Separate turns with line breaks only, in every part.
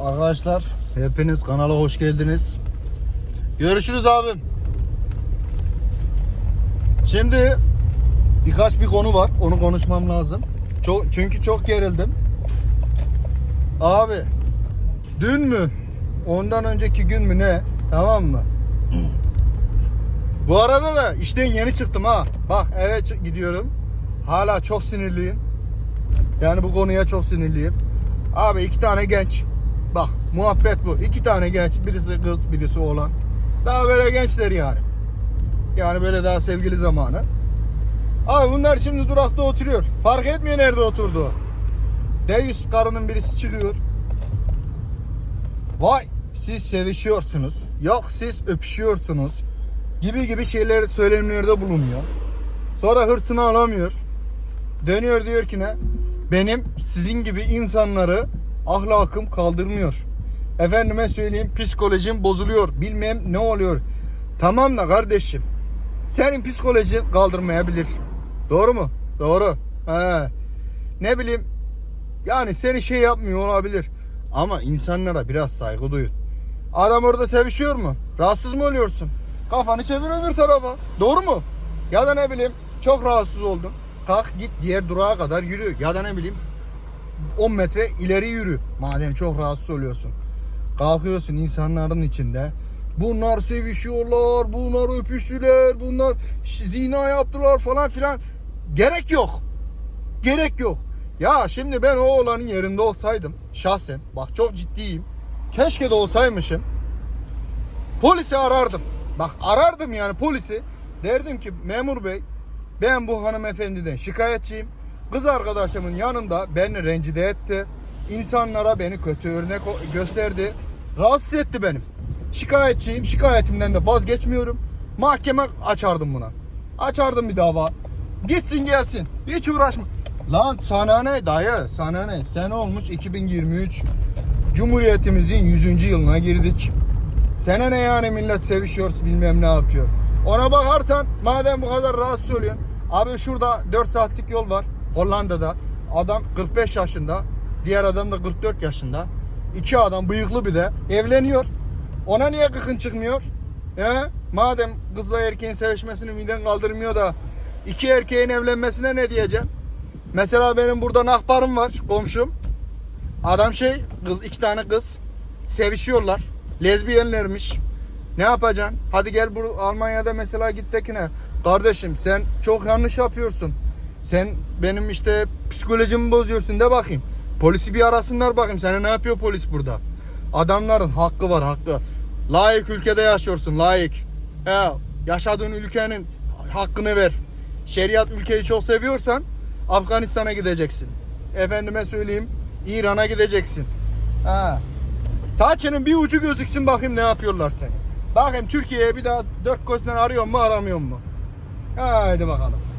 Arkadaşlar hepiniz kanala hoş geldiniz. Görüşürüz abim. Şimdi birkaç bir konu var. Onu konuşmam lazım. Çok, çünkü çok gerildim. Abi dün mü? Ondan önceki gün mü ne? Tamam mı? Bu arada da işten yeni çıktım ha. Bak eve gidiyorum. Hala çok sinirliyim. Yani bu konuya çok sinirliyim. Abi iki tane genç. Bak muhabbet bu. İki tane genç. Birisi kız birisi oğlan. Daha böyle gençler yani. Yani böyle daha sevgili zamanı. Abi bunlar şimdi durakta oturuyor. Fark etmiyor nerede oturduğu. Deus karının birisi çıkıyor. Vay siz sevişiyorsunuz. Yok siz öpüşüyorsunuz. Gibi gibi şeyler söylemlerde bulunuyor. Sonra hırsını alamıyor. Dönüyor diyor ki ne? Benim sizin gibi insanları ahlakım kaldırmıyor. Efendime söyleyeyim psikolojim bozuluyor. Bilmem ne oluyor. Tamam da kardeşim. Senin psikolojin kaldırmayabilir. Doğru mu? Doğru. He. Ne bileyim yani seni şey yapmıyor olabilir. Ama insanlara biraz saygı duyun. Adam orada sevişiyor mu? Rahatsız mı oluyorsun? Kafanı çevir öbür tarafa. Doğru mu? Ya da ne bileyim çok rahatsız oldun. Kalk git diğer durağa kadar yürü. Ya da ne bileyim 10 metre ileri yürü. Madem çok rahatsız oluyorsun. Kalkıyorsun insanların içinde. Bunlar sevişiyorlar, bunlar öpüştüler, bunlar zina yaptılar falan filan. Gerek yok. Gerek yok. Ya şimdi ben o oğlanın yerinde olsaydım şahsen bak çok ciddiyim. Keşke de olsaymışım. Polisi arardım. Bak arardım yani polisi. Derdim ki memur bey ben bu hanımefendiden şikayetçiyim. Kız arkadaşımın yanında beni rencide etti. İnsanlara beni kötü örnek gösterdi. Rahatsız etti benim. Şikayetçiyim. Şikayetimden de vazgeçmiyorum. Mahkeme açardım buna. Açardım bir dava. Gitsin gelsin. Hiç uğraşma. Lan sana ne dayı sana ne? Sen olmuş 2023. Cumhuriyetimizin 100. yılına girdik. Sene ne yani millet sevişiyor bilmem ne yapıyor. Ona bakarsan madem bu kadar rahatsız oluyorsun. Abi şurada 4 saatlik yol var Hollanda'da. Adam 45 yaşında. Diğer adam da 44 yaşında. İki adam bıyıklı bir de evleniyor. Ona niye kıkın çıkmıyor? He? Madem kızla erkeğin sevişmesini miden kaldırmıyor da iki erkeğin evlenmesine ne diyeceksin? Mesela benim burada nahbarım var komşum. Adam şey kız iki tane kız sevişiyorlar. Lezbiyenlermiş. Ne yapacaksın? Hadi gel bu Almanya'da mesela git tekine. Kardeşim sen çok yanlış yapıyorsun. Sen benim işte psikolojimi bozuyorsun de bakayım. Polisi bir arasınlar bakayım. Sana ne yapıyor polis burada? Adamların hakkı var hakkı. Layık ülkede yaşıyorsun layık. He, yaşadığın ülkenin hakkını ver. Şeriat ülkeyi çok seviyorsan Afganistan'a gideceksin. Efendime söyleyeyim İran'a gideceksin. Ha. Saçının bir ucu gözüksün bakayım ne yapıyorlar seni. Bakayım Türkiye'ye bir daha dört gözden arıyor mu aramıyor mu? Haydi bakalım.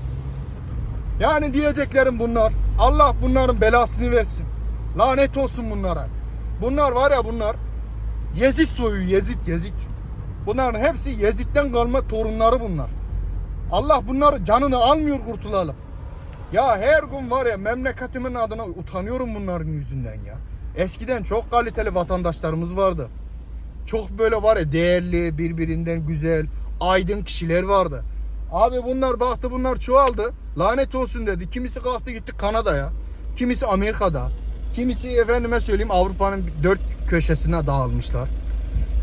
Yani diyeceklerim bunlar. Allah bunların belasını versin. Lanet olsun bunlara. Bunlar var ya bunlar. Yezid soyu Yezid Yezid. Bunların hepsi Yezid'den kalma torunları bunlar. Allah bunları canını almıyor kurtulalım. Ya her gün var ya memleketimin adına utanıyorum bunların yüzünden ya. Eskiden çok kaliteli vatandaşlarımız vardı. Çok böyle var ya değerli, birbirinden güzel, aydın kişiler vardı. Abi bunlar baktı bunlar çoğaldı. Lanet olsun dedi. Kimisi kalktı gitti Kanada'ya. Kimisi Amerika'da. Kimisi efendime söyleyeyim Avrupa'nın dört köşesine dağılmışlar.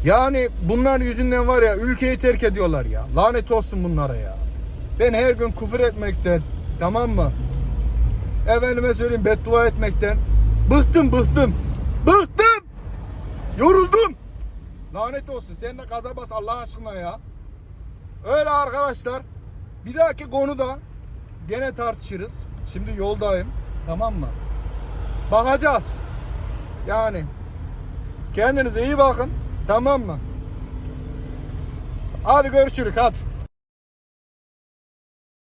Yani bunlar yüzünden var ya ülkeyi terk ediyorlar ya. Lanet olsun bunlara ya. Ben her gün küfür etmekten tamam mı? Efendime söyleyeyim beddua etmekten bıktım bıktım. Bıktım. Yoruldum. Lanet olsun. Sen de gaza bas Allah aşkına ya. Öyle arkadaşlar. Bir dahaki konuda gene tartışırız. Şimdi yoldayım. Tamam mı? Bakacağız. Yani kendinize iyi bakın. Tamam mı? Hadi görüşürüz hadi.